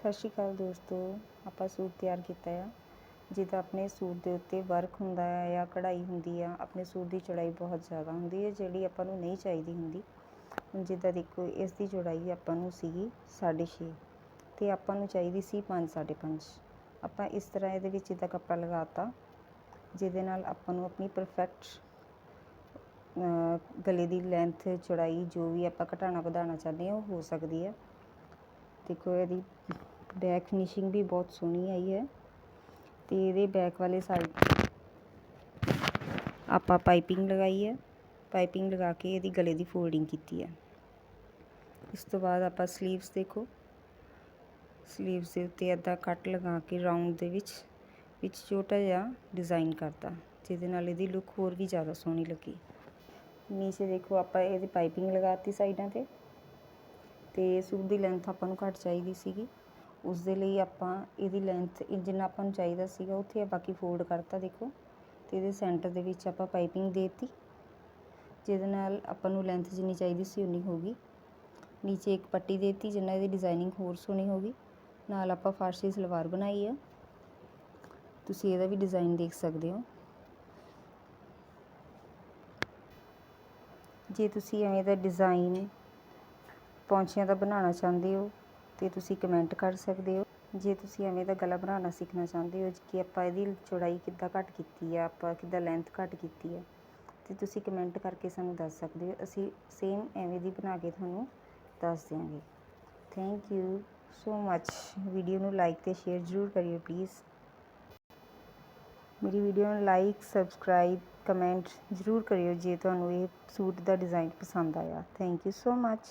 ਸਤਿ ਸ਼੍ਰੀ ਅਕਾਲ ਦੋਸਤੋ, ਆਪਾਂ ਸੂਟ ਤਿਆਰ ਕੀਤਾ ਆ। ਜਿੱਦਾਂ ਆਪਣੇ ਸੂਟ ਦੇ ਉੱਤੇ ਵਰਕ ਹੁੰਦਾ ਆ ਜਾਂ ਕਢਾਈ ਹੁੰਦੀ ਆ, ਆਪਣੇ ਸੂਟ ਦੀ ਚੌੜਾਈ ਬਹੁਤ ਜ਼ਿਆਦਾ ਹੁੰਦੀ ਹੈ ਜਿਹੜੀ ਆਪਾਂ ਨੂੰ ਨਹੀਂ ਚਾਹੀਦੀ ਹੁੰਦੀ। ਜਿੱਦਾਂ ਦੇਖੋ, ਇਸ ਦੀ ਚੌੜਾਈ ਆਪਾਂ ਨੂੰ ਸੀਗੀ 6.5 ਤੇ ਆਪਾਂ ਨੂੰ ਚਾਹੀਦੀ ਸੀ 5 5.5 ਆਪਾਂ ਇਸ ਤਰ੍ਹਾਂ ਇਹਦੇ ਵਿੱਚ ਜਿੱਦਾਂ ਕੱਪੜਾ ਲਗਾਤਾ, ਜਿਹਦੇ ਨਾਲ ਆਪਾਂ ਨੂੰ ਆਪਣੀ ਪਰਫੈਕਟ ਗਲੇ ਦੀ ਲੈਂਥ ਚੌੜਾਈ ਜੋ ਵੀ ਆਪਾਂ ਘਟਾਣਾ ਵਧਾਉਣਾ ਚਾਹੁੰਦੇ ਹਾਂ ਉਹ ਹੋ ਸਕਦੀ ਹੈ ਦੇਖੋ ਇਹਦੀ ਬੈਕ ਫਿਨਿਸ਼ਿੰਗ ਵੀ ਬਹੁਤ ਸੋਹਣੀ ਆਈ ਹੈ। ਤੇ ਇਹਦੇ ਬੈਕ ਵਾਲੇ ਸਾਈਡ ਆਪਾਂ ਪਾਈਪਿੰਗ ਲਗਾਈ ਹੈ। ਪਾਈਪਿੰਗ ਲਗਾ ਕੇ ਇਹਦੀ ਗਲੇ ਦੀ ਫੋਲਡਿੰਗ ਕੀਤੀ ਹੈ। ਇਸ ਤੋਂ ਬਾਅਦ ਆਪਾਂ ਸਲੀਵਸ ਦੇਖੋ। ਸਲੀਵਸ ਦੇ ਉੱਤੇ ਅੱਧਾ ਕੱਟ ਲਗਾ ਕੇ ਰਾਉਂਡ ਦੇ ਵਿੱਚ ਵਿੱਚ ਛੋਟਾ ਜਿਹਾ ਡਿਜ਼ਾਈਨ ਕਰਤਾ, ਜਿਹਦੇ ਨਾਲ ਇਹਦੀ ਲੁੱਕ ਹੋਰ ਵੀ ਜ਼ਿਆਦਾ ਸੋਹਣੀ ਲੱਗੀ। ਨੀਚੇ ਦੇਖੋ ਆਪਾਂ ਇਹਦੀ ਪਾਈਪਿੰਗ ਲਗਾਤੀ ਸਾਈਡਾਂ ਤੇ। ਤੇ ਸੂਟ ਦੀ ਲੈਂਥ ਆਪਾਂ ਨੂੰ ਘੱਟ ਚਾਹੀਦੀ ਸੀਗੀ। ਉਸ ਦੇ ਲਈ ਆਪਾਂ ਇਹਦੀ ਲੈਂਥ ਜਿੰਨਾ ਆਪਾਂ ਨੂੰ ਚਾਹੀਦਾ ਸੀਗਾ, ਉੱਥੇ ਬਾਕੀ ਫੋਲਡ ਕਰਤਾ, ਦੇਖੋ। ਅਤੇ ਇਹਦੇ ਸੈਂਟਰ ਦੇ ਵਿੱਚ ਆਪਾਂ ਪਾਈਪਿੰਗ ਦੇਤੀ। ਜਿਹਦੇ ਨਾਲ ਆਪਾਂ ਨੂੰ ਲੈਂਥ ਜਿੰਨੀ ਚਾਹੀਦੀ ਸੀ, ਉਨੀ ਹੋ ਗਈ। ਨੀਚੇ ਇੱਕ ਪੱਟੀ ਦੇਤੀ ਜਿੰਨਾ ਇਹਦੀ ਡਿਜ਼ਾਈਨਿੰਗ ਹੋਰ ਸੋਹਣੀ ਹੋ ਗਈ। ਨਾਲ ਆਪਾਂ ਫਾਰਸੀ ਸਲਵਾਰ ਬਣਾਈ ਆ। ਤੁਸੀਂ ਇਹਦਾ ਵੀ ਡਿਜ਼ਾਈਨ ਦੇਖ ਸਕਦੇ ਹੋ। ਜੇ ਤੁਸੀਂ ਐਵੇਂ ਦਾ ਡਿਜ਼ਾਈਨ ਪੌਂਚਿਆਂ ਦਾ ਬਣਾਉਣਾ ਚਾਹੁੰਦੇ ਹੋ ਤੇ ਤੁਸੀਂ ਕਮੈਂਟ ਕਰ ਸਕਦੇ ਹੋ। ਜੇ ਤੁਸੀਂ ਐਵੇਂ ਦਾ ਗਲਾ ਬਣਾਉਣਾ ਸਿੱਖਣਾ ਚਾਹੁੰਦੇ ਹੋ ਕਿ ਆਪਾਂ ਇਹਦੀ ਚੌੜਾਈ ਕਿੱਦਾਂ ਘੱਟ ਕੀਤੀ ਆ, ਆਪਾਂ ਕਿੱਦਾਂ ਲੈਂਥ ਘੱਟ ਕੀਤੀ ਆ, ਤੇ ਤੁਸੀਂ ਕਮੈਂਟ ਕਰਕੇ ਸਾਨੂੰ ਦੱਸ ਸਕਦੇ ਹੋ। ਅਸੀਂ ਸੇਮ ਐਵੇਂ ਦੀ ਬਣਾ ਕੇ ਤੁਹਾਨੂੰ ਦੱਸ ਦਿਆਂਗੇ। Thank you so much video ਨੂੰ ਲਾਈਕ ਤੇ ਸ਼ੇਅਰ ਜ਼ਰੂਰ ਕਰਿਓ ਪਲੀਜ਼ ਮੇਰੀ ਵੀਡੀਓ ਨੂੰ ਲਾਈਕ ਸਬਸਕ੍ਰਾਈਬ ਕਮੈਂਟ ਜ਼ਰੂਰ ਕਰਿਓ ਜੇ ਤੁਹਾਨੂੰ ਇਹ ਸੂਟ ਦਾ ਡਿਜ਼ਾਈਨ ਪਸੰਦ ਆਇਆ। Thank you so much